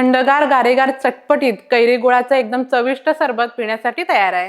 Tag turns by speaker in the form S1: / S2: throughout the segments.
S1: थंडगार गारेगार चटपटीत कैरी गुळाचं एकदम चविष्ट सरबत पिण्यासाठी तयार आहे.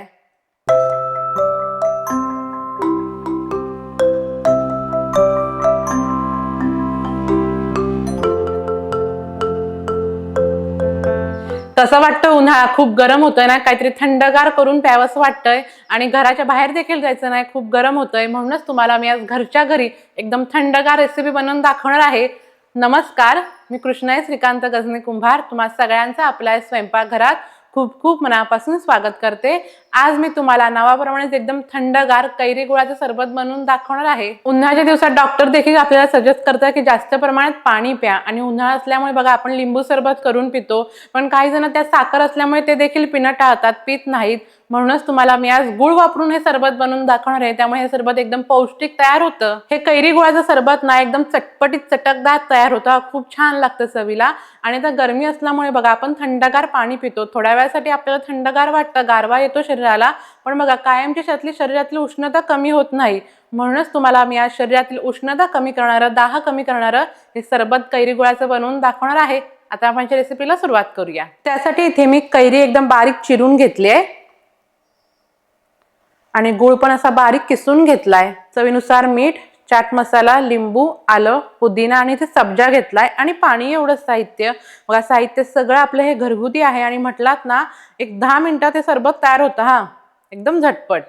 S1: कसं वाटतं उन्हाळा खूप गरम होतोय ना काहीतरी थंडगार करून प्यावंसं वाटतंय आणि घराच्या बाहेर देखील जायचं नाही खूप गरम होतंय. म्हणूनच तुम्हाला मी आज घरच्या घरी एकदम थंडगार रेसिपी बनवून दाखवणार आहे. नमस्कार. मी कृष्णाई श्रीकांत गजने कुंभार. तुम्हा सगळ्यांचा आपल्या स्वयंपाकघरात. खूप खूप मनापासून स्वागत करते. आज मी तुम्हाला नावाप्रमाणेच एकदम थंडगार कैरी गुळाचं सरबत बनवून दाखवणार आहे. उन्हाळ्याच्या दिवसात डॉक्टर देखील आपल्याला सजेस्ट करतात की जास्त प्रमाणात पाणी प्या. आणि उन्हाळा असल्यामुळे बघा आपण लिंबू सरबत करून पितो. पण काही जण त्यात साखर असल्यामुळे ते देखील पिणं टाळतात पित नाहीत. म्हणूनच तुम्हाला मी आज गुळ वापरून हे सरबत बनवून दाखवणार आहे. त्यामुळे हे सरबत एकदम पौष्टिक तयार होतं. हे कैरी गुळाचं सरबत ना एकदम चटपटीत चटकदार तयार होतं. खूप छान लागतं चवीला. आणि आता गरमी असल्यामुळे बघा आपण थंडगार पाणी पितो. थोड्या वेळासाठी आपल्याला थंडगार वाटतं गारवा येतो शरीराला पण बघा कायमच्या शरीरातली शरीरातली उष्णता कमी होत नाही. म्हणूनच तुम्हाला मी आज शरीरातील उष्णता कमी करणारं दाह कमी करणारं हे सरबत कैरी गुळाचं बनवून दाखवणार आहे. आता आपण रेसिपीला सुरुवात करूया. त्यासाठी इथे मी कैरी एकदम बारीक चिरून घेतली आहे आणि गुळ पण असा बारीक किसून घेतलाय. चवीनुसार मीठ चाट मसाला लिंबू आलं पुदिना आणि ते सब्जा घेतलाय. आणि पाणी एवढं साहित्य. मग साहित्य सगळं आपलं हे घरगुती आहे आणि म्हटलात ना एक दहा मिनिटात हे सरबत तयार होतं हा. एकदम झटपट.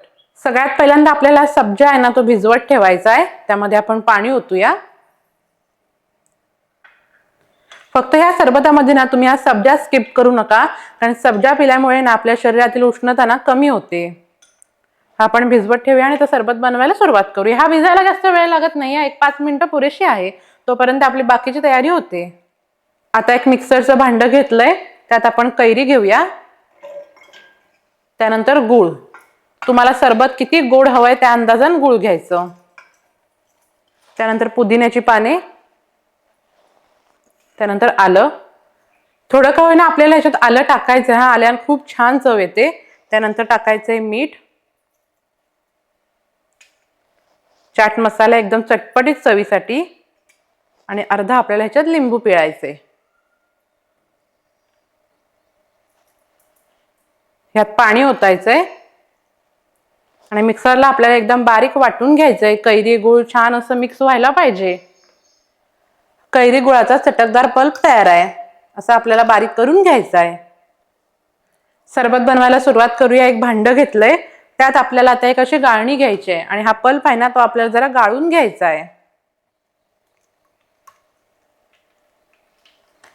S1: सगळ्यात पहिल्यांदा आपल्याला सब्जा आहे ना तो भिजवत ठेवायचा आहे. त्यामध्ये आपण पाणी ओतूया. फक्त ह्या सरबतामध्ये ना तुम्ही हा सब्जा स्किप करू नका. कारण सब्जा पिल्यामुळे ना आपल्या शरीरातील उष्णता ना कमी होते. आपण भिजवत ठेवूया आणि तो सरबत बनवायला सुरुवात करूया हा भिजायला जास्त वेळ लागत नाही एक पाच मिनटं पुरेशी आहे. तोपर्यंत आपली बाकीची तयारी होते. आता एक मिक्सरचं भांडं घेतलंय. त्यात आपण कैरी घेऊया. त्यानंतर गूळ. तुम्हाला सरबत किती गोड हवंय त्या अंदाजान गूळ घ्यायचं. त्यानंतर पुदिन्याची पाने. त्यानंतर आलं. थोडं का होईना आपल्याला ह्याच्यात आलं टाकायचं. हा आल्यानं खूप छान चव येते. त्यानंतर टाकायचंय मीठ. चाट मसाला एकदम चटपटीत चवीसाठी आणि अर्धा आपल्याला ह्याच्यात लिंबू पिळायचे. ह्यात पाणी ओतायचंय. आणि मिक्सरला आपल्याला एकदम बारीक वाटून घ्यायचंय. कैरी गुळ छान असं मिक्स व्हायला पाहिजे. कैरी गुळाचा चटकदार पल्प तयार आहे. असं आपल्याला बारीक करून घ्यायचं आहे सरबत बनवायला सुरुवात करूया. एक भांड घेतलंय. त्यात आपल्याला आता एक अशी गाळणी घ्यायची आहे आणि हा पल्प आहे ना तो आपल्याला जरा गाळून घ्यायचा आहे.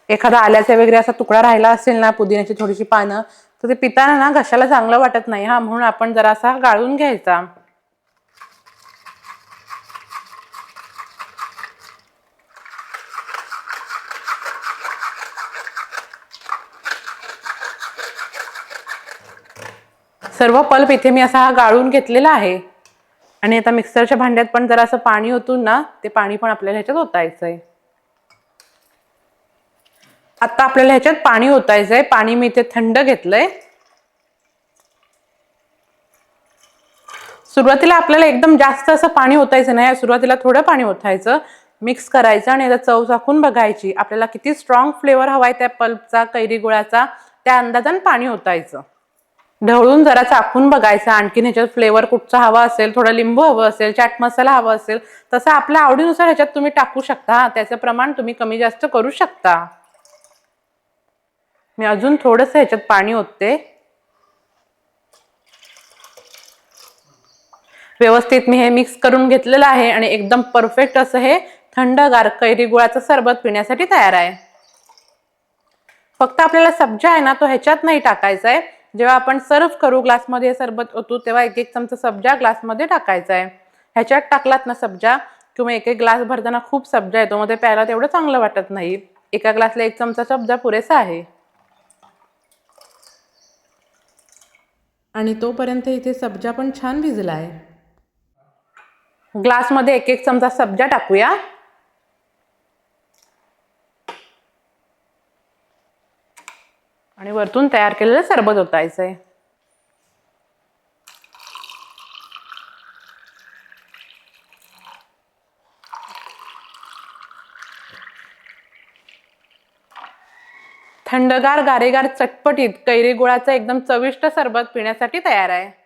S1: एखादा आल्याचा वगैरे असा तुकडा राहिला असेल ना पुदिन्याची थोडीशी पानं तर ते पिताना ना घशाला चांगलं वाटत नाही हा म्हणून आपण जरा असा गाळून घ्यायचा. सर्व पल्प इथे मी असा हा गाळून घेतलेला आहे. आणि आता मिक्सरच्या भांड्यात पण जरा असं पाणी ओतून ना ते पाणी पण आपल्याला ह्याच्यात ओतायचं आहे आता आपल्याला ह्याच्यात पाणी ओतायचं आहे पाणी मी इथे थंड घेतलंय. सुरुवातीला आपल्याला एकदम जास्त असं पाणी ओतायचं नाही. सुरुवातीला थोडं पाणी ओतायचं. मिक्स करायचं आणि याचा चव चाखून बघायची. आपल्याला किती स्ट्रॉंग फ्लेवर हवाय त्या पल्पचा कैरी गुळाचा. त्या अंदाजान पाणी ओतायचं. ढवळून जरा चाखून बघायचं. आणखीन ह्याच्यात फ्लेवर कुठचा हवा असेल थोडा लिंबू हवं असेल चाट मसाला हवा असेल तसं आपल्या आवडीनुसार ह्याच्यात तुम्ही टाकू शकता. त्याचं प्रमाण तुम्ही कमी जास्त करू शकता. मी अजून थोडंसं ह्याच्यात पाणी ओतते. व्यवस्थित मी हे मिक्स करून घेतलेलं आहे आणि एकदम परफेक्ट असं हे थंडगार कैरी गुळाचं सरबत पिण्यासाठी तयार आहे. फक्त आपल्याला सब्जा आहे ना तो ह्याच्यात नाही टाकायचा आहे. जेव्हा आपण सर्व करू ग्लासमध्ये सरबत ओतू तेव्हा एक एक चमचा सब्जा ग्लासमध्ये टाकायचा आहे. ह्याच्यात टाकलात ना सब्जा किंवा एक एक ग्लास भरताना खूप सब्जा येतो मध्ये प्यायला तेवढं चांगलं वाटत नाही. एका ग्लासला एक चमचा सब्जा पुरेसा आहे. आणि तोपर्यंत इथे सब्जा पण छान भिजला आहे ग्लासमध्ये एक एक चमचा सब्जा टाकूया. आणि वरतून तयार केलेलं सरबत ओतायचं आहे थंडगार गारेगार चटपटीत कैरी गुळाचं एकदम चविष्ट सरबत पिण्यासाठी तयार आहे.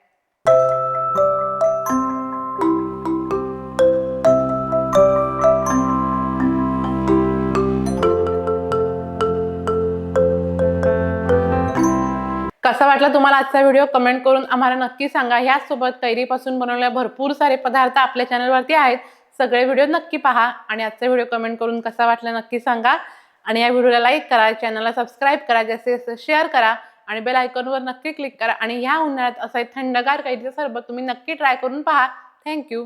S1: कसा वाटला तुम्हाला आजचा व्हिडिओ? कमेंट करून आम्हाला नक्की सांगा. ह्याचसोबत कैरीपासून बनवलेले भरपूर सारे पदार्थ आपल्या चॅनलवरती आहेत. सगळे व्हिडिओ नक्की पहा आणि आजचा व्हिडिओ कमेंट करून कसा वाटला नक्की सांगा. आणि या व्हिडिओला लाईक करा चॅनलला सबस्क्राईब करा जास्तीत जास्त शेअर करा आणि बेल आयकॉनवर नक्की क्लिक करा. आणि ह्या उन्हाळ्यात असं थंडगार कैरीचं सरबत तुम्ही नक्की ट्राय करून पहा. थँक्यू.